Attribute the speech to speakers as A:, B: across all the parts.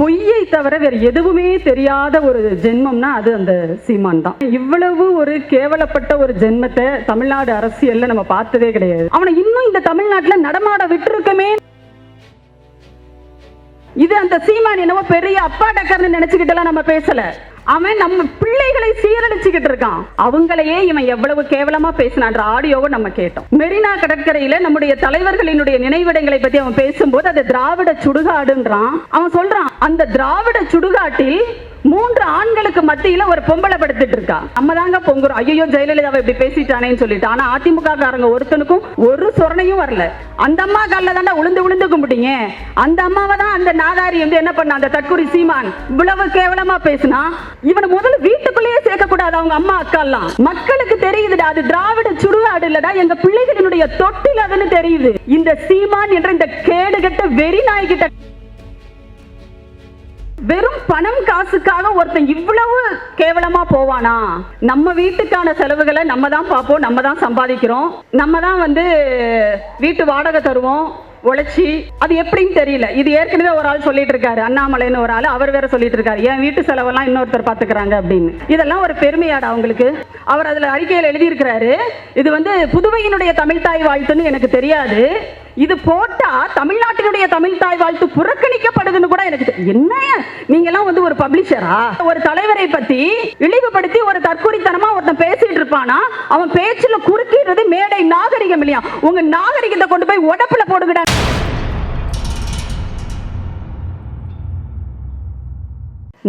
A: பொய்யை தவிர வேற எதுவுமே தெரியாத ஒரு ஜென்மம்னா அது அந்த சீமான் தான். இவ்வளவு ஒரு கேவலப்பட்ட ஒரு ஜென்மத்தை தமிழ்நாடு அரசியல்ல நம்ம பார்த்ததே கிடையாது. அவனை இன்னும் இந்த தமிழ்நாட்டுல நடமாட விட்டுருக்கமே. இது அந்த சீமான் என்னவோ பெரிய அப்பா டக்கர்னு எல்லாம் நம்ம பேசல. அவன் நம்ம பிள்ளைகளை சீரழிச்சுக்கிட்டு இருக்கான். அவங்களையே இவன் எவ்வளவு கேவலமா பேசினான்ற ஆடியோவை நம்ம கேட்டோம். மெரினா கடற்கரையில நம்முடைய தலைவர்களினுடைய நினைவிடங்களை பத்தி அவன் பேசும்போது அது திராவிட சுடுகாடுன்றான். அவன் சொல்றான் அந்த திராவிட சுடுகாட்டில் மூன்று ஆண்களுக்கு மத்தியில ஒரு பொம்பளை படுத்துட்டு இருக்கா. நம்ம தாங்க பொங்குறோம். ஐயோ ஜெயலலிதாவை இப்படி பேசிட்டானேன்னு சொல்லிட்டு. ஆனா அதிமுக காரங்க ஒருத்தனுக்கும் ஒரு சொரணையும் வரல. அந்த அம்மா காலில் தாண்டா உளுந்து உளுந்து கும்பிட்டீங்க. அந்த அம்மாவை தான் அந்த நாதாரி வந்து என்ன பண்ண? அந்த தற்கொலை சீமான் இவ்வளவு கேவலமா பேசினா? இவனை முதல்ல வீட்டுக்குள்ளேயே சேர்க்க கூடாது அவங்க அம்மா அக்கா எல்லாம். மக்களுக்கு தெரியுதுடா அது திராவிட சுடுகாடு இல்லடா எங்க பிள்ளைகளினுடைய தொட்டில் அதுன்னு தெரியுது. இந்த சீமான் என்ற இந்த கேடுகட்ட வெறி நாய்கிட்ட வெறும் பணம் காசுக்காக ஒருத்தன் இவ்வளவு கேவலமா போவானா? நம்ம வீட்டுக்கான செலவுகளை நம்ம தான் பார்ப்போம் நம்ம தான் சம்பாதிக்கிறோம். நம்ம தான் வந்து வீட்டு வாடகை தருவோம் உழைச்சி. அது எப்படின்னு தெரியல. இது ஏற்கனவே ஒரு ஆள் சொல்லிட்டு இருக்காரு அண்ணாமலைன்னு ஒரு ஆள். அவர் வேற சொல்லிட்டு இருக்காரு என் வீட்டு செலவெல்லாம் இன்னொருத்தர் பாத்துக்கிறாங்க அப்படின்னு. இதெல்லாம் ஒரு பெருமையாடா அவங்களுக்கு அவர் அதுல அறிக்கையில் எழுதியிருக்கிறாரு இது வந்து புதுவையினுடைய தமிழ்தாய் வாழ்த்துன்னு எனக்கு தெரியாது. இது போட்டா தமிழ்நாட்டினுடைய தமிழ் தாய் வாழ்த்து புறக்கணிக்கப்படுதுன்னு கூட எனக்கு என்ன நீங்க எல்லாம் வந்து ஒரு பப்ளிஷரா ஒரு தலைவரை பத்தி இழிவுபடுத்தி ஒரு தற்கொலைத்தனமா ஒருத்தன் பேசிட்டு இருப்பானா? அவன் பேச்சுல குறுக்கிடுறது மேடை நாகரிகம் இல்லையா? உங்க நாகரிகத்தை கொண்டு போய் உடப்புல போடுங்கடா.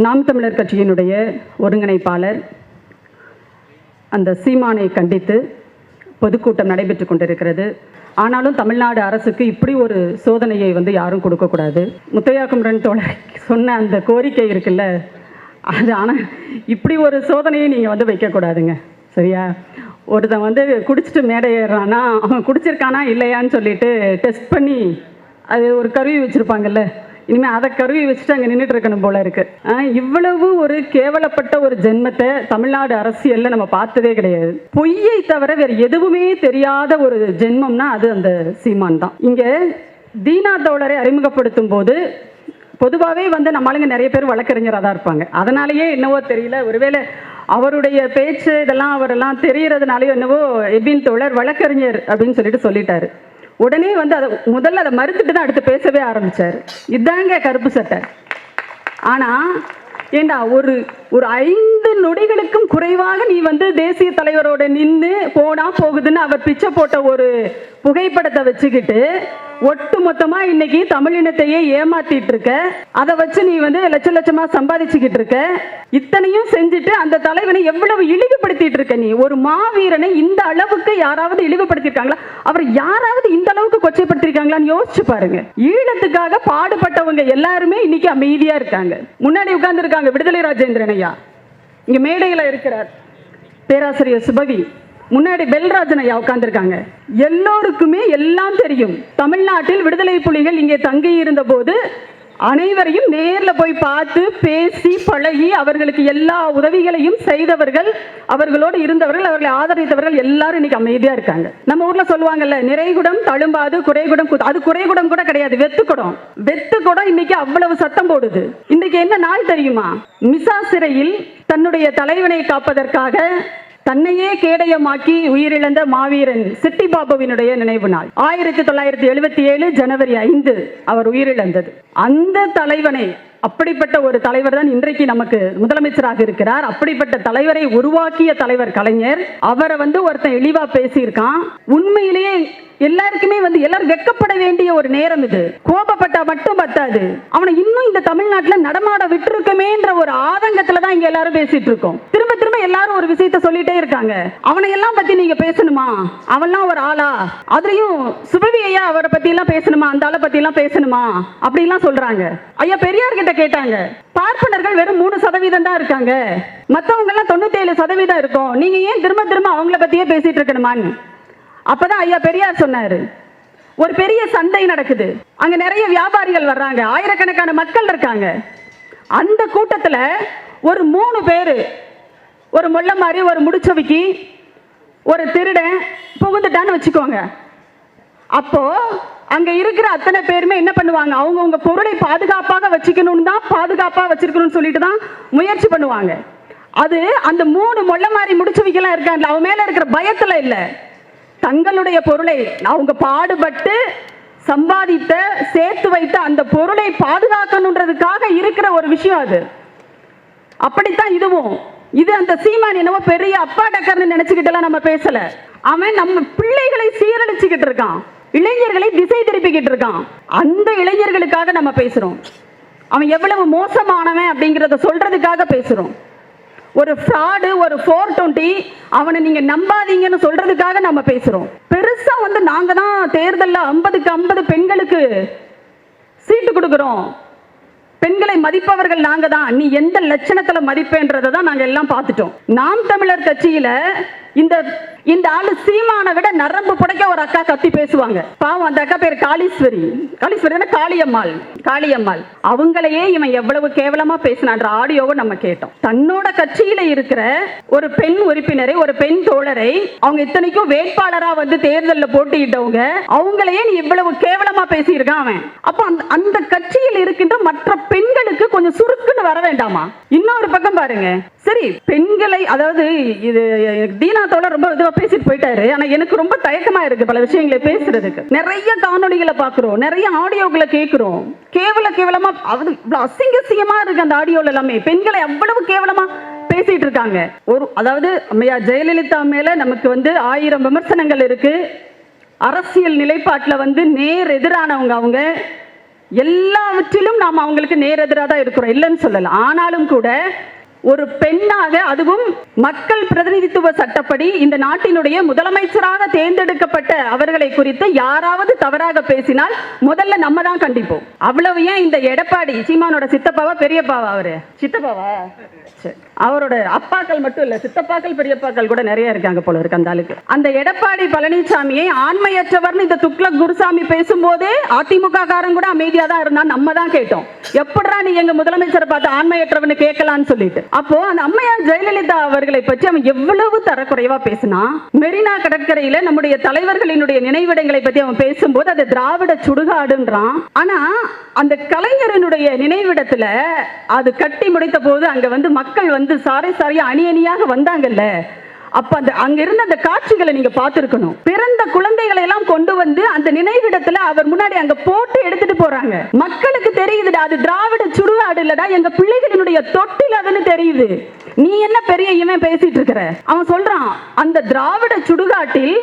A: நாம் தமிழர் கட்சியினுடைய ஒருங்கிணைப்பாளர் அந்த சீமானை கண்டித்து பொதுக்கூட்டம் நடைபெற்று கொண்டிருக்கிறது. ஆனாலும் தமிழ்நாடு அரசுக்கு இப்படி ஒரு சோதனையை வந்து யாரும் கொடுக்கக்கூடாது முத்தையா குமரன் தோழர் சொன்ன அந்த கோரிக்கை இருக்குல்ல அது ஆனால் இப்படி ஒரு சோதனையை நீங்கள் வந்து வைக்கக்கூடாதுங்க சரியா? ஒருத்தன் வந்து குடிச்சிட்டு மேடை ஏறுறானா அவன் குடிச்சிருக்கானா இல்லையான்னு சொல்லிட்டு டெஸ்ட் பண்ணி அது ஒரு கருவி வச்சுருப்பாங்கல்ல இனிமேல் அதை கருவி வச்சுட்டு அங்கே நின்றுட்டு இருக்கணும் போல இருக்கு. இவ்வளவு ஒரு கேவலப்பட்ட ஒரு ஜென்மத்தை தமிழ்நாடு அரசியலில் நம்ம பார்த்ததே கிடையாது. பொய்யை தவிர வேறு எதுவுமே தெரியாத ஒரு ஜென்மம்னா அது அந்த சீமான் தான். இங்கே தீனா தோழரை அறிமுகப்படுத்தும் போது பொதுவாகவே வந்து நம்மளுங்க நிறைய பேர் வழக்கறிஞராக தான் இருப்பாங்க. அதனாலேயே என்னவோ தெரியல. ஒருவேளை அவருடைய பேச்சு இதெல்லாம் அவரெல்லாம் தெரியறதுனாலயோ என்னவோ எபின் தோழர் வழக்கறிஞர் அப்படின்னு சொல்லிட்டு சொல்லிட்டாரு. உடனே வந்து அதை முதல்ல அதை மறுத்துட்டு தான் அடுத்து பேசவே ஆரம்பிச்சார். இதாங்க கருப்பு சட்டை. ஆனால் ஏண்டா ஒரு ஒரு ஐந்து நொடிகளுக்கும் குறைவாக நீ வந்து தேசிய தலைவரோட நின்று போனா போகுதுன்னு அவர் பிச்சை போட்ட ஒரு புகைப்படத்தை வச்சுக்கிட்டு ஒட்டு மொத்தமா இன்னைக்கு தமிழினத்தையே ஏமாத்திட்டு இருக்க அதை வச்சு நீ வந்து லட்ச லட்சமா சம்பாதிச்சுக்கிட்டு இருக்க இத்தனையும் செஞ்சுட்டு அந்த தலைவனை எவ்வளவு இழிவுபடுத்திட்டு இருக்க நீ? ஒரு மாவீரனை இந்த அளவுக்கு யாராவது இழிவுபடுத்திருக்காங்களா அவர் யாராவது இந்த அளவுக்கு கொச்சைப்படுத்திருக்காங்களான்னு யோசிச்சு பாருங்க. ஈழத்துக்காக பாடுபட்டவங்க எல்லாருமே இன்னைக்கு அமைதியா இருக்காங்க. முன்னாடி உட்கார்ந்து இருக்காங்க விடுதலை ராஜேந்திரன் ஐயா. இங்க மேடையில இருக்கிறார். பேராசிரியர் சுபவி. முன்னாடி பெல்ராஜன் ஐயா உட்காந்துருக்காங்க எல்லோருக்குமே எல்லாம் தெரியும். தமிழ்நாட்டில் விடுதலை புலிகள் இங்கே தங்கி இருந்த போது அனைவரையும் நேரில் போய் பார்த்து பேசி பழகி அவர்களுக்கு எல்லா உதவிகளையும் செய்தவர்கள் அவர்களோடு இருந்தவர்கள் அவர்களை ஆதரித்தவர்கள் எல்லாரும் இன்னைக்கு அமைதியாக இருக்காங்க. நம்ம ஊரில் சொல்லுவாங்கல்ல நிறைகுடம் தழும்பாது குறைகுடம் அது குறைகுடம் கூட கிடையாது வெத்துக்குடம். வெத்துக்குடம் இன்னைக்கு அவ்வளவு சத்தம் போடுது. இன்னைக்கு என்ன நாள் தெரியுமா? மிசா சிறையில் தன்னுடைய தலைவனை காப்பதற்காக தன்னையே கேடயமாக்கி உயிரிழந்த மாவீரன் சிட்டி பாபுவினுடைய நினைவு நாள். ஆயிரத்தி தொள்ளாயிரத்தி எழுபத்தி ஏழு ஜனவரி ஐந்து அவர் உயிரிழந்தது. அந்த தலைவனை அப்படிப்பட்ட ஒரு தலைவர் தான் இன்றைக்கு நமக்கு முதலமைச்சராக இருக்கிறார். அப்படிப்பட்ட தலைவரை உருவாக்கிய தலைவர் கலைஞர். அவரை வந்து ஒருத்தன் இழிவா பேசியிருக்கான். உண்மையிலேயே எல்லாருக்குமே வந்து எல்லாரும் வெக்கப்பட வேண்டிய ஒரு நேரம் இது. கோபப்பட்டா மட்டும் பத்தாது. அவனை இன்னும் இந்த தமிழ்நாட்டுல நடமாட விட்டுருக்கமேன்ற ஒரு ஆதங்கத்துல தான் இங்க எல்லாரும் பேசிட்டு இருக்கோம். திரும்ப திரும்ப எல்லாரும் ஒரு விஷயத்த சொல்லிட்டே இருக்காங்க. அவனை எல்லாம் பத்தி நீங்க பேசணுமா? அவன்லாம் ஒரு ஆளா? அதுலயும் சுபவி ஐயா அவரை பத்தி எல்லாம் பேசணுமா? அந்த ஆளை பத்தி எல்லாம் பேசணுமா? அப்படி எல்லாம் சொல்றாங்க. ஐயா பெரியார் கிட்ட கேட்டாங்க. பார்ப்பனர்கள் வெறும் மூணு சதவீதம் தான் இருக்காங்க. மத்தவங்க எல்லாம் தொண்ணூத்தி ஏழு சதவீதம் இருக்கும். நீங்க ஏன் திரும்ப திரும்ப அவங்கள பத்தியே பேசிட்டு இருக்கணுமான்னு? அப்பதான் ஐயா பெரியார் சொன்னாரு. ஒரு பெரிய சந்தை நடக்குது. அங்க நிறைய வியாபாரிகள் வர்றாங்க. ஆயிரக்கணக்கான மக்கள் இருக்காங்க. அந்த கூட்டத்துல ஒரு மூணு பேரு ஒரு முள்ள மாதிரி ஒரு முடிச்சவிக்கி ஒரு திருடன் புகுந்துட்டான்னு வச்சுக்கோங்க. அப்போ அங்க இருக்கிற அத்தனை பேருமே என்ன பண்ணுவாங்க? அவங்க உங்க பொருளை பாதுகாப்பாக வச்சுக்கணும்னு தான் பாதுகாப்பா வச்சிருக்கணும்னு சொல்லிட்டு தான் முயற்சி பண்ணுவாங்க. அது அந்த மூணு மொள்ள மாதிரி முடிச்சு வைக்கலாம் இருக்காங்க அவன் மேல இருக்கிற பயத்துல இல்ல. தங்களுடைய பொருளை அவங்க பாடுபட்டு சம்பாதித்த சேர்த்து வைத்த அந்த பொருளை பாதுகாக்கணுன்றதுக்காக இருக்கிற ஒரு விஷயம் அது. அப்படித்தான் இதுவும். இது அந்த சீமான் என்னவோ பெரிய அப்பா டக்கர்னு நினைச்சுக்கிட்டு நம்ம பேசல. அவன் நம்ம பிள்ளைகளை சீரழிச்சுக்கிட்டு இருக்கான். இளைஞர்களை திசை திருப்பிக்கிட்டு இருக்கான். அந்த இளைஞர்களுக்காக நம்ம பேசுறோம். அவன் எவ்வளவு மோசமானவன் அப்படிங்கிறத சொல்றதுக்காக பேசுறோம். ஒரு ஃப்ராடு ஒரு ஃபோர் டுவெண்ட்டி அவனை நீங்க நம்பாதீங்கன்னு சொல்றதுக்காக நம்ம பேசுறோம். பெருசா வந்து நாங்க தான் தேர்தலில் ஐம்பதுக்கு ஐம்பது பெண்களுக்கு சீட்டு கொடுக்குறோம். பெண்களை மதிப்பவர்கள் நாங்க தான் நீ எந்த லட்சணத்துல மதிப்பேன்றதை தான் நாங்க எல்லாம் பார்த்துட்டோம். நாம் தமிழர் கட்சியில இந்த இந்த ஆளு சீமான விட நரம்பு புடைக்க ஒரு அக்கா கத்தி பேசுவாங்க. பாவம் அந்த அக்கா பேர் காளீஸ்வரி. காளீஸ்வரி காளியம்மாள். காளியம்மாள். அவங்களையே இவன் எவ்வளவு கேவலமா பேசினான்ற ஆடியோவை நம்ம கேட்டோம். தன்னோட கட்சியில இருக்கிற ஒரு பெண் உறுப்பினரை ஒரு பெண் தோழரை அவங்க இத்தனைக்கும் வேட்பாளரா வந்து தேர்தலில் போட்டியிட்டவங்க அவங்களையே நீ இவ்வளவு கேவலமா பேசியிருக்கான் அவன். அப்ப அந்த அந்த இருக்கின்ற மற்ற பெண்களுக்கு கொஞ்சம் சுருக்குன்னு வர வேண்டாமா? இன்னொரு பக்கம் பாருங்க. சரி பெண்களை அதாவது இது தீனாத்தோட ரொம்ப இதுவா பேசிட்டு போயிட்டாரு. ஆனா எனக்கு ரொம்ப தயக்கமா இருக்கு பல விஷயங்களை பேசுறதுக்கு. நிறைய காணொலிகளை பாக்குறோம் நிறைய ஆடியோக்களை கேட்கிறோம். கேவல கேவலமா அது இவ்வளவு அசிங்க அசிங்கமா இருக்கு அந்த ஆடியோல எல்லாமே. பெண்களை அவ்வளவு கேவலமா பேசிட்டு இருக்காங்க. ஒரு அதாவது அம்மையா ஜெயலலிதா மேல நமக்கு வந்து ஆயிரம் விமர்சனங்கள் இருக்கு. அரசியல் நிலைப்பாட்டில் வந்து நேர் எதிரானவங்க அவங்க. எல்லாவற்றிலும் நாம் அவங்களுக்கு நேரெதிராக தான் இருக்கிறோம். இல்லைன்னு சொல்லலாம் ஆனாலும் கூட ஒரு பெண்ணாக அதுவும் மக்கள் பிரதிநிதித்துவ சட்டப்படி இந்த நாட்டினுடைய முதலமைச்சராக தேர்ந்தெடுக்கப்பட்ட அவர்களை குறித்து யாராவது தவறாக பேசினால் முதல்ல நம்ம தான் கண்டிப்போம். அவ்வளவு ஏன் இந்த எடப்பாடி சீமானோட சித்தப்பாவா பெரியப்பாவா அவரு? சித்தப்பாவா? சரி. அவரோட அப்பாக்கள் மட்டும் இல்ல சித்தப்பாக்கள் பெரியப்பாக்கள் கூட நிறைய இருக்காங்க போல இருக்கு அந்த ஆளுக்கு. அந்த எடப்பாடி பழனிசாமியை ஆண்மையற்றவர்னு இந்த துக்ளக் குருசாமி பேசும்போதே அதிமுக காரன் கூட அமைதியா தான் இருந்தான் நம்ம தான் கேட்டோம். எப்படா நீ எங்க முதலமைச்சரை பார்த்து ஆண்மையற்றவனு கேட்கலான்னு சொல்லிட்டு. அப்போ அந்த அம்மையார் ஜெயலலிதா அவர்களை பற்றி அவன் எவ்வளவு தரக்குறைவா பேசினா மெரினா கடற்கரையில நம்முடைய தலைவர்களினுடைய நினைவிடங்களை பத்தி அவன் பேசும்போது அது திராவிட சுடுகாடுன்றான். ஆனா அந்த கலைஞரனுடைய நினைவிடத்துல அது கட்டி முடித்த போது அங்க வந்து மக்கள் வந்து சாரை சாரியா அணி அணியாக வந்தாங்கல்ல? அப்ப அந்த அங்க இருந்த அந்த காட்சிகளை நீங்க பார்த்திருக்கணும். பிறந்த குழந்தைகளை எல்லாம் கொண்டு வந்து அந்த நினைவிடத்துல அவர் முன்னாடி அங்க போட்டு எடுத்துட்டு போறாங்க. மக்களுக்கு தெரியுதுடா அது திராவிட சுடுகாடு இல்லடா எங்க பிள்ளைகளினுடைய தொட்டில் அதுன்னு தெரியுது. நீ என்ன பெரிய இவன் பேசிட்டு இருக்கிற? அவன் சொல்றான் அந்த திராவிட சுடுகாட்டில்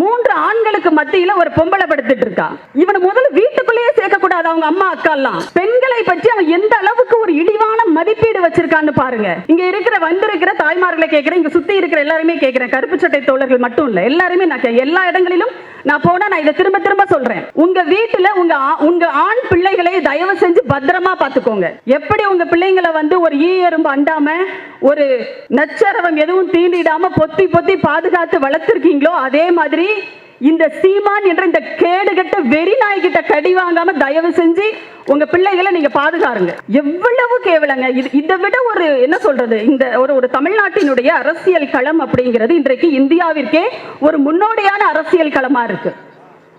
A: மூன்று ஆண்களுக்கு மத்தியில ஒரு பொம்பளை படுத்துட்டு இருக்கா. இவனை முதல்ல வீட்டுக்குள்ளேயே சேர்க்க கூடாது அவங்க அம்மா அக்கா எல்லாம் பெண்களை பற்றி அவன் எந்த அளவுக்கு ஒரு இழிவான மதிப்பீடு வச்சிருக்கான்னு பாருங்க. இங்க இருக்கிற வந்திருக்கிற தாய்மார்களை கேட்கிற இங்க சுத்தி இருக்கிற எல்லாருமே கேட்கிறேன் கருப்பு சட்டை தோழர்கள் மட்டும் இல்ல எல்லாருமே நான் எல்லா இடங்களிலும் நான் போனா நான் இதை திரும்ப திரும்ப சொல்றேன். உங்க வீட்டுல உங்க உங்க ஆண் பிள்ளைகளை தயவு செஞ்சு பத்திரமா பாத்துக்கோங்க. எப்படி உங்க பிள்ளைங்களை வந்து ஒரு ஈ எறும்பு அண்டாம ஒரு நச்சரவம் எதுவும் தீண்டிடாம பொத்தி பொத்தி பாதுகாத்து வளர்த்திருக்கீங்களோ அதே மாதிரி இந்த சீமான் என்ற இந்த கேடுகட்ட வெறி நாய்கிட்ட கடி வாங்காம தயவு செஞ்சு உங்க பிள்ளைகளை நீங்க பாதுகாருங்க. எவ்வளவு கேவலங்க. இது இதை விட ஒரு என்ன சொல்றது? இந்த ஒரு ஒரு தமிழ்நாட்டினுடைய அரசியல் களம் அப்படிங்கிறது இன்றைக்கு இந்தியாவிற்கே ஒரு முன்னோடியான அரசியல் களமா இருக்கு.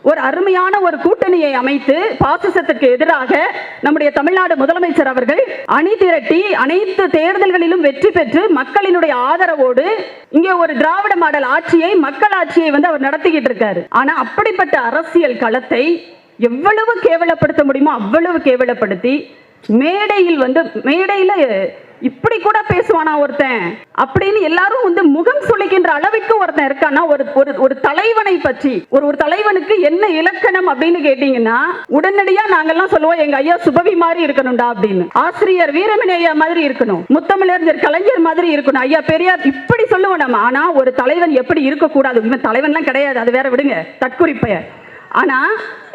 A: ஒரு அருமையான ஒரு கூட்டணியை அமைத்து பாசிசத்துக்கு எதிராக நம்முடைய தமிழ்நாடு முதலமைச்சர் அவர்கள் அணி திரட்டி அனைத்து தேர்தல்களிலும் வெற்றி பெற்று மக்களினுடைய ஆதரவோடு இங்கே ஒரு திராவிட மாடல் ஆட்சியை மக்கள் ஆட்சியை வந்து அவர் நடத்திக்கிட்டு இருக்காரு. ஆனா அப்படிப்பட்ட அரசியல் களத்தை எவ்வளவு கேவலப்படுத்த முடியுமோ அவ்வளவு கேவலப்படுத்தி மேடையில் வந்து மேடையில இப்படி கூட பேசுவானா ஒருத்தன்? அப்படின்னு எல்லாரும் வந்து முகம் சுளிக்கின்ற அளவுக்கு ஒருத்தன் இருக்கானா ஒரு ஒரு ஒரு தலைவனை பற்றி. ஒரு ஒரு தலைவனுக்கு என்ன இலக்கணம் அப்படின்னு கேட்டீங்கன்னா உடனடியா நாங்கெல்லாம் சொல்லுவோம் எங்க ஐயா சுபவி மாதிரி இருக்கணும்டா அப்படின்னு. ஆசிரியர் வீரமணி ஐயா மாதிரி இருக்கணும். முத்தமிழறிஞர் கலைஞர் மாதிரி இருக்கணும். ஐயா பெரியார் இப்படி சொல்லுவோம் நம்ம. ஆனா ஒரு தலைவன் எப்படி இருக்கக்கூடாது? இவன் தலைவன்லாம் கிடையாது. அது வேற விடுங்க. தற்குறிப்பைய ஆனா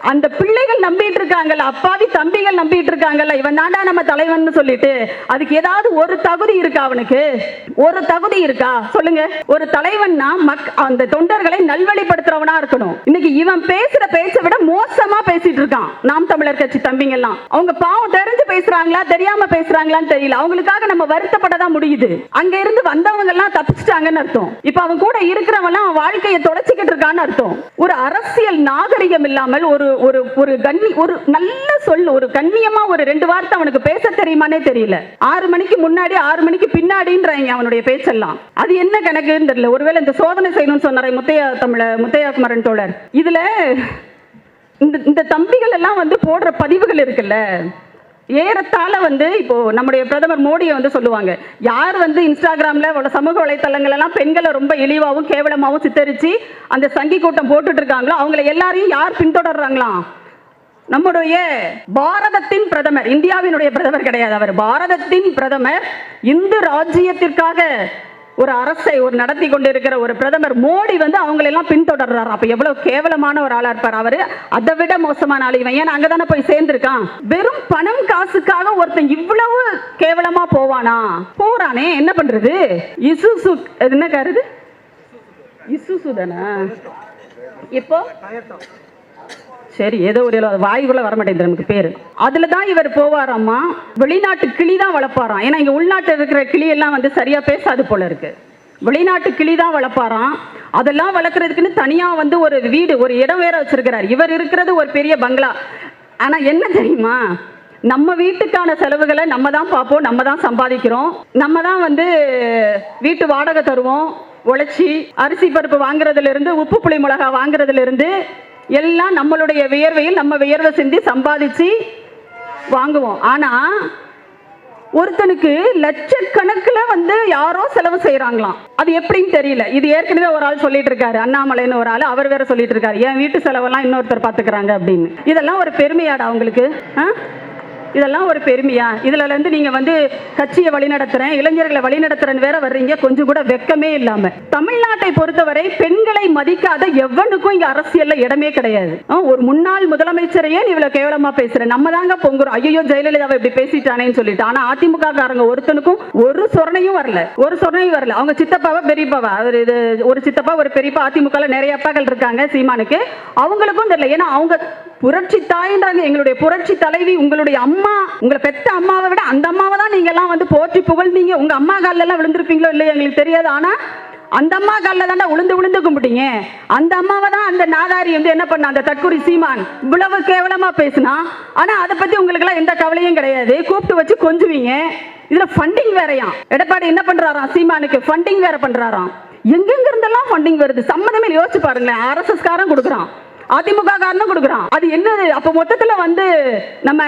A: அந்த பிள்ளைகள் நம்பிட்டு இருக்காங்கல்ல அப்பாவி தம்பிகள் நம்பிட்டு இருக்காங்கல்ல இவன் தாண்டா நம்ம தலைவன் சொல்லிட்டு அதுக்கு ஏதாவது ஒரு தகுதி இருக்கா அவனுக்கு? ஒரு தகுதி இருக்கா? சொல்லுங்க. ஒரு தலைவன்னா மக் அந்த தொண்டர்களை நல்வழிப்படுத்துறவனா இருக்கணும். இன்னைக்கு இவன் பேசுற பேச்சை விட மோசமா பேசிட்டு இருக்கான் நாம் தமிழர் கட்சி தம்பிங்க எல்லாம் அவங்க பாவம் தெரிஞ்சு பேசுறாங்களா தெரியாம பேசுறாங்களான்னு தெரியல. அவங்களுக்காக நம்ம வருத்தப்பட தான் முடியுது. அங்க இருந்து வந்தவங்க எல்லாம் தப்பிச்சிட்டாங்கன்னு அர்த்தம். இப்ப அவன் கூட இருக்கிறவன் எல்லாம் வாழ்க்கையை தொலைச்சிக்கிட்டு இருக்கான்னு அர்த்தம். ஒரு அரசியல் நாகரிகம் இல்லாமல் ஒரு ஒரு ஒரு கண்ணி ஒரு நல்ல சொல் ஒரு கண்ணியமா ஒரு ரெண்டு வார்த்தை அவனுக்கு பேச தெரியுமானே தெரியல. ஆறு மணிக்கு முன்னாடி ஆறு மணிக்கு பின்னாடின்றாங்க அவனுடைய பேச்செல்லாம். அது என்ன கணக்குன்னு தெரியல. ஒருவேளை இந்த சோதனை செய்யணும்னு சொன்னாரே முத்தையா தமிழ முத்தையா குமரன் தோழர். இதுல இந்த இந்த தம்பிகள் எல்லாம் வந்து போடுற பதிவுகள் இருக்குல்ல. ஏறத்தாழ வந்து இப்போ நம்முடைய பிரதமர் மோடியை வந்து சொல்லுவாங்க. யார் வந்து இன்ஸ்டாகிராம்ல உள்ள சமூக வலைத்தளங்கள் எல்லாம் பெண்களை ரொம்ப இழிவாகவும் கேவலமாகவும் சித்தரிச்சு அந்த சங்கி கூட்டம் போட்டுட்டு இருக்காங்களோ அவங்கள எல்லாரையும் யார் பின்தொடர்றாங்களாம் நம்முடைய பாரதத்தின் பிரதமர் இந்தியாவினுடைய பிரதமர் கிடையாது அவர். பாரதத்தின் பிரதமர் இந்து ராஜ்யத்திற்காக ஒரு அரசை ஒரு நடத்தி கொண்டிருக்கிற ஒரு பிரதமர் மோடி வந்து அவங்களெல்லாம் பின்தொடர்றாரு. அப்ப எவ்வளவு கேவலமான ஒரு ஆளா இருப்பார் அவரு. அதை விட மோசமான ஆள் இவன். ஏன்னா அங்கதானே போய் சேர்ந்திருக்கான். வெறும் பணம் காசுக்காக ஒருத்தன் இவ்வளவு கேவலமா போவானா? போறானே. என்ன பண்றது? இசுசு என்ன கருது இசுசு தானே? இப்போ? சரி ஏதோ ஒரு அது வாய்க்குள்ள வர மாட்டேங்குது நமக்கு பேர். அதில் தான் இவர் போவாராம்மா வெளிநாட்டு கிளி தான் வளர்ப்பாராம். ஏன்னா இங்கே உள்நாட்டில் இருக்கிற கிளியெல்லாம் வந்து சரியாக பேசாது போல இருக்கு. வெளிநாட்டு கிளி தான் வளர்ப்பாராம். அதெல்லாம் வளர்க்குறதுக்குன்னு தனியாக வந்து ஒரு வீடு ஒரு இடம் வேற வச்சிருக்கிறார். இவர் இருக்கிறது ஒரு பெரிய பங்களா. ஆனால் என்ன தெரியுமா? நம்ம வீட்டுக்கான செலவுகளை நம்ம தான் பார்ப்போம் நம்ம தான் சம்பாதிக்கிறோம். நம்ம தான் வந்து வீட்டு வாடகை தருவோம் உழைச்சி அரிசி பருப்பு வாங்குறதுல இருந்து உப்பு புளி மிளகா வாங்குறதுல இருந்து எல்லாம் நம்மளுடைய வியர்வையில் நம்ம வியர்வை சிந்தி சம்பாதிச்சு வாங்குவோம். ஆனா ஒருத்தனுக்கு லட்சக்கணக்கில் வந்து யாரோ செலவு செய்கிறாங்களாம் அது எப்படின்னு தெரியல. இது ஏற்கனவே ஒரு ஆள் சொல்லிட்டு இருக்காரு. அண்ணாமலைன்னு ஒரு ஆள். அவர் வேற சொல்லிட்டு இருக்காரு. என் வீட்டு செலவெல்லாம் இன்னொருத்தர் பார்த்துக்கிறாங்க அப்படின்னு. இதெல்லாம் ஒரு பெருமையாடா உங்களுக்கு ஆ? இதெல்லாம் ஒரு பெருமையா? இதுல இருந்து நீங்க வந்து கட்சியை வழிநடத்துகிறேன் இளைஞர்களை வழிநடத்துறேன்னு வேற வர்றீங்க கொஞ்சம் கூட வெக்கமே இல்லாம. தமிழ்நாட்டை பொறுத்தவரை பெண்களை மதிக்காத எவனுக்கும் இங்க அரசியலில் இடமே கிடையாது. ஒரு முன்னாள் முதலமைச்சரையே நீ இவ்வளவு கேவலமா பேசுகிறேன் நம்ம தாங்க பொங்குறோம். ஐயோ ஜெயலலிதாவை இப்படி பேசிட்டானேன்னு சொல்லிட்டு. ஆனா அதிமுக காரங்க ஒருத்தனுக்கும் ஒரு சொரணையும் வரல. ஒரு சொரணையும் வரல. அவங்க சித்தப்பாவை பெரியப்பாவா? அவர் இது ஒரு சித்தப்பா ஒரு பெரியப்பா அதிமுக நிறைய அப்பாக்கள் இருக்காங்க சீமானுக்கு. அவங்களுக்கும் தெரியல. ஏன்னா அவங்க புரட்சி தாயின்றாங்க. எங்களுடைய புரட்சி தலைவி உங்களுடைய அம்மா அம்மா உங்களை பெத்த அம்மாவை விட அந்த அம்மாவை தான் நீங்க எல்லாம் வந்து போற்றி புகழ்ந்தீங்க. உங்க அம்மா கால்ல எல்லாம் விழுந்திருப்பீங்களோ இல்லையா எங்களுக்கு தெரியாது. ஆனா அந்த அம்மா காலில் தானே உளுந்து உளுந்து கும்பிட்டீங்க. அந்த அம்மாவை தான் அந்த நாதாரி வந்து என்ன பண்ண அந்த தற்குறி சீமான் இவ்வளவு கேவலமா பேசினா? ஆனா அதை பத்தி உங்களுக்கு எல்லாம் எந்த கவலையும் கிடையாது. கூப்பிட்டு வச்சு கொஞ்சுவீங்க. இதுல ஃபண்டிங் வேறையாம். எடப்பாடி என்ன பண்றாராம்? சீமானுக்கு ஃபண்டிங் வேற பண்றாராம். எங்கெங்க இருந்தெல்லாம் ஃபண்டிங் வருது? சம்மந்தமே யோசிச்சு பாருங்களேன். ஆர்எஸ்எஸ் கொடுக்குறான். அதிமுக காரனும் கொடுக்குறான். அது என்னது? அப்ப மொத்தத்துல வந்து நம்ம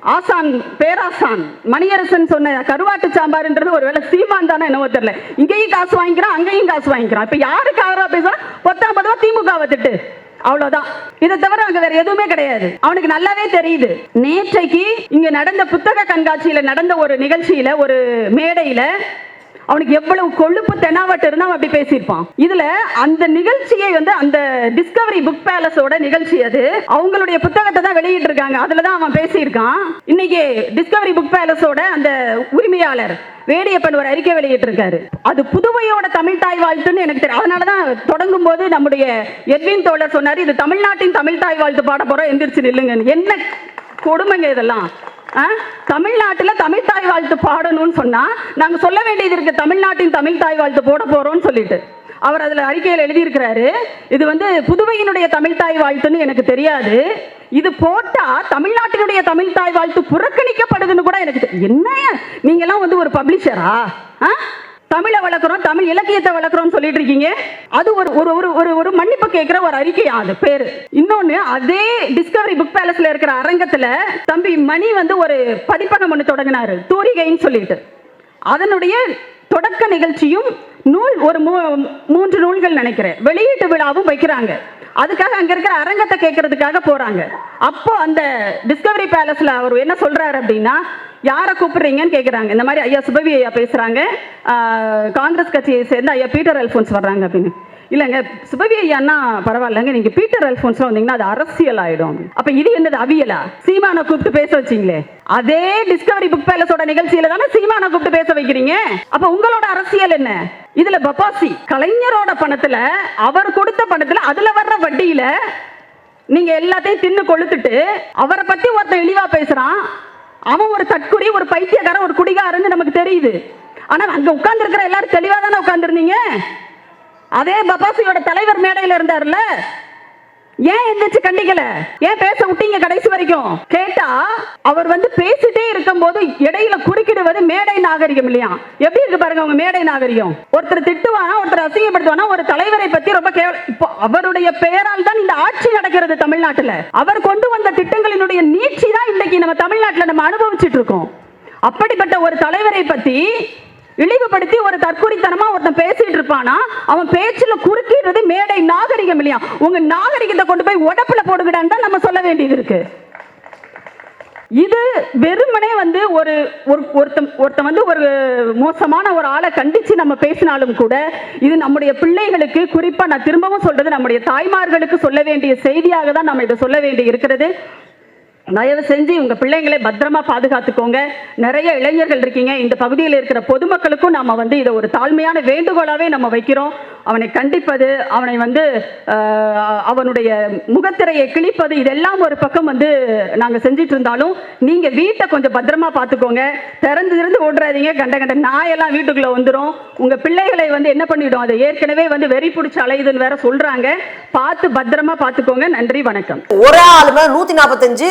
A: ஆசான் பேராசான் மணியரசன் சொன்ன கருவாட்டு சாம்பார்ன்றது ஒருவேளை சீமான் தானே என்னவோ தெரியல. இங்கேயும் காசு வாங்கிக்கிறான் அங்கேயும் காசு வாங்கிக்கிறான். இப்ப யாருக்கு ஆதரவா பேசுறா? பத்தாம் பதவா திமுக திட்டு. அவ்வளவுதான். இதை தவிர அங்க வேற எதுவுமே கிடையாது. அவனுக்கு நல்லாவே தெரியுது. நேற்றைக்கு இங்க நடந்த புத்தக கண்காட்சியில நடந்த ஒரு நிகழ்ச்சியில ஒரு மேடையில அவனுக்கு எவ்வளவு கொழுப்பு தெனாவட்டு இருந்தா அவன் அப்படி பேசியிருப்பான். இதுல அந்த நிகழ்ச்சியை வந்து அந்த டிஸ்கவரி புக் பேலஸோட நிகழ்ச்சி அது. அவங்களுடைய புத்தகத்தை தான் வெளியிட்டு இருக்காங்க அதுலதான் அவன் பேசியிருக்கான். இன்னைக்கு டிஸ்கவரி புக் பேலஸோட அந்த உரிமையாளர் வேடியப்பன் ஒரு அறிக்கை வெளியிட்டிருக்காரு. அது புதுவையோட தமிழ் தாய் வாழ்த்துன்னு எனக்கு தெரியும் அதனால தான் தொடங்கும் போது நம்முடைய எட்வின் தோழர் சொன்னாரு இது தமிழ்நாட்டின் தமிழ் தாய் வாழ்த்து பாட போறோம் எந்திரிச்சு நில்லுங்க என்ன கொடுமைங்க இதெல்லாம்? தமிழ்நாட்டில் தமிழ் தாய் வாழ்த்து பாடணும்னு சொன்னால் நாங்கள் சொல்ல வேண்டியது இருக்குது தமிழ்நாட்டின் தமிழ் தாய் வாழ்த்து போட போகிறோம்னு சொல்லிட்டு. அவர் அதில் அறிக்கையில் எழுதியிருக்கிறாரு இது வந்து புதுவையினுடைய தமிழ் தாய் வாழ்த்துன்னு எனக்கு தெரியாது. இது போட்டா தமிழ்நாட்டினுடைய தமிழ் தாய் வாழ்த்து புறக்கணிக்கப்படுதுன்னு கூட எனக்கு என்ன நீங்கெல்லாம் வந்து ஒரு பப்ளிஷரா ஆ? தமிழை வளர்க்குறோம் தமிழ் இலக்கியத்தை வளர்க்குறோம்னு சொல்லிட்டு இருக்கீங்க. அது ஒரு ஒரு ஒரு ஒரு ஒரு மன்னிப்பு கேட்குற ஒரு அறிக்கையா அது பேரு. இன்னொன்னு அதே டிஸ்கவரி புக் பேலஸ்ல இருக்கிற அரங்கத்துல தம்பி மணி வந்து ஒரு பதிப்பகம் ஒன்று தொடங்கினாரு தூரிகைன்னு சொல்லிட்டு. அதனுடைய தொடக்க நிகழ்ச்சியும் நூல் ஒரு மூ- மூன்று நூல்கள் நினைக்கிறேன். வெளியீட்டு விழாவும் வைக்கிறாங்க. அதுக்காக அங்க இருக்கிற அரங்கத்தை கேட்கறதுக்காக போறாங்க. அப்போ அந்த டிஸ்கவரி பேலஸ்ல அவர் என்ன சொல்றாரு அப்படின்னா யாரை கூப்பிடுறீங்கன்னு கேட்குறாங்க இந்த மாதிரி ஐயா சுபவி ஐயா பேசுகிறாங்க காங்கிரஸ் கட்சியை சேர்ந்து ஐயா பீட்டர் அல்ஃபோன்ஸ் வர்றாங்க அப்படின்னு. இல்லைங்க சுபவி ஐயான்னா பரவாயில்லைங்க. நீங்கள் பீட்டர் அல்ஃபோன்ஸ்லாம் வந்தீங்கன்னா அது அரசியல் ஆகிடும் அப்போ இது என்னது அவியலா? சீமானை கூப்பிட்டு பேச வச்சிங்களே. அதே டிஸ்கவரி புக் பேலஸோட நிகழ்ச்சியில தானே சீமானை கூப்பிட்டு பேச வைக்கிறீங்க. அப்ப உங்களோட அரசியல் என்ன? இதுல பப்பாசி கலைஞரோட பணத்துல அவர் கொடுத்த பணத்துல அதுல வர்ற வட்டியில நீங்க எல்லாத்தையும் தின்னு கொளுத்துட்டு அவரை பத்தி ஒருத்தன் இழிவா பேசுறான். அவன் ஒரு தற்குறி ஒரு பைத்தியக்காரன் ஒரு குடிகாரன்னு நமக்கு தெரியுது. ஆனா அங்க உட்கார்ந்து இருக்கிற எல்லாரும் தெளிவா தானே உட்கார்ந்துருந்தீங்க? அதே பபாசியோட தலைவர் மேடையில இருந்தார்ல. ஏன் எந்திரிச்சு கண்டிக்கல? ஏன் பேச விட்டீங்க கடைசி வரைக்கும்? கேட்டா அவர் வந்து பேசிட்டே இருக்கும்போது இடையில நாகரிகம் இல்லையா? எப்படி இருக்கு பாருங்க உங்க மேடை நாகரிகம். ஒருத்தர் திட்டுவானா ஒருத்தர் அசிங்கப்படுத்துவானா ஒரு தலைவரை பத்தி ரொம்ப இப்போ அவருடைய பெயரால் தான் இந்த ஆட்சி நடக்கிறது தமிழ்நாட்டுல. அவர் கொண்டு வந்த திட்டங்களினுடைய நீட்சி தான் இன்னைக்கு நம்ம தமிழ்நாட்டுல நம்ம அனுபவிச்சுட்டு இருக்கோம். அப்படிப்பட்ட ஒரு தலைவரை பத்தி இழிவுபடுத்தி ஒரு தற்கொலைத்தனமா ஒருத்தன் பேசிட்டு இருப்பானா அவன் பேச்சுல குறுக்கிடுறது மேடை நாகரிகம் இல்லையா? உங்க நாகரிகத்தை கொண்டு போய் உடப்புல போடுங்கடான்னு தான் நம்ம சொல்ல வேண்டியது இருக்கு. இது வெறுமனே வந்து ஒரு ஒரு- ஒருத்தன் ஒருத்தன் வந்து ஒரு மோசமான ஒரு ஆளை கண்டிச்சு நம்ம பேசினாலும் கூட இது நம்முடைய பிள்ளைகளுக்கு குறிப்பா நான் திரும்பவும் சொல்றது நம்முடைய தாய்மார்களுக்கு சொல்ல வேண்டிய செய்தியாக தான் நம்ம இதை சொல்ல வேண்டி இருக்கிறது. தயவு செஞ்சு உங்கள் பிள்ளைங்களை பத்திரமா பாதுகாத்துக்கோங்க. நிறைய இளைஞர்கள் இருக்கீங்க. இந்த பகுதியில் இருக்கிற பொதுமக்களுக்கும் நாம் வந்து இதை ஒரு தாழ்மையான வேண்டுகோளாகவே நம்ம வைக்கிறோம். அவனை கண்டிப்பது அவனை வந்து அவனுடைய முகத்திரையை கிழிப்பது இதெல்லாம் ஒரு பக்கம் வந்து நாங்கள் செஞ்சிட்டு இருந்தாலும் நீங்கள் வீட்டை கொஞ்சம் பத்திரமா பார்த்துக்கோங்க. திறந்து திறந்து ஓடுறாதீங்க. கண்ட கண்ட நாயெல்லாம் வீட்டுக்குள்ளே வந்துடும் உங்கள் பிள்ளைகளை வந்து என்ன பண்ணிவிடும் அதை ஏற்கனவே வந்து வெறி பிடிச்சி அலையுதுன்னு வேற சொல்கிறாங்க பார்த்து பத்திரமா பார்த்துக்கோங்க. நன்றி வணக்கம்.
B: ஒரு ஆளுமே நூற்றி நாற்பத்தஞ்சு